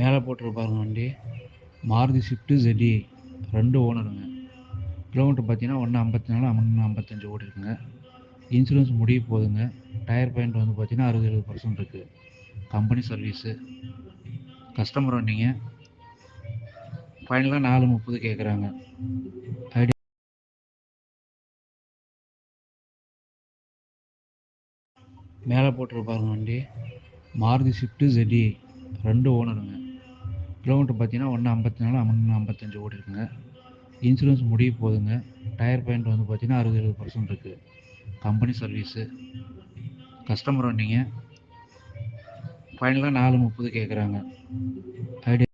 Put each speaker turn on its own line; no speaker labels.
மேலே போட்டுரு பாருங்க வண்டி. மாருதி ஸ்விஃப்ட்டு ஜெடி ரெண்டு ஓனருங்க. கிலோமீட்டர் பார்த்தீங்கன்னா ஒன்று ஐம்பத்தி நாலு ஒன்று ஐம்பத்தஞ்சு ஓடிருக்குங்க. இன்சூரன்ஸ் முடிய போகுதுங்க. டயர் பாயிண்ட் வந்து பார்த்தீங்கன்னா அறுபது எழுபது பர்சன்ட் இருக்குது கம்பெனி சர்வீஸு கஸ்டமர் வண்டிங்க. ஃபைனலாக நாலு முப்பது கேட்குறாங்க ஐடி மேலே போட்டிருப்பாருங்க வண்டி. மாருதி ஸ்விஃப்ட்டு ஜெடி ரெண்டு ஓனருங்க. கிலோமீட்டர் பார்த்தீங்கன்னா ஒன்று ஐம்பத்தி நாலு ஒன்று ஐம்பத்தஞ்சு ஓடிருக்குங்க இன்சூரன்ஸ் முடிய போகுதுங்க டயர் பாயிண்ட் வந்து பார்த்தீங்கன்னா அறுபது எழுபது பர்சன்ட் இருக்குது கம்பெனி சர்வீஸு கஸ்டமர் வந்தீங்க ஃபைனலாக நாலு முப்பது கேட்குறாங்க ஐடியா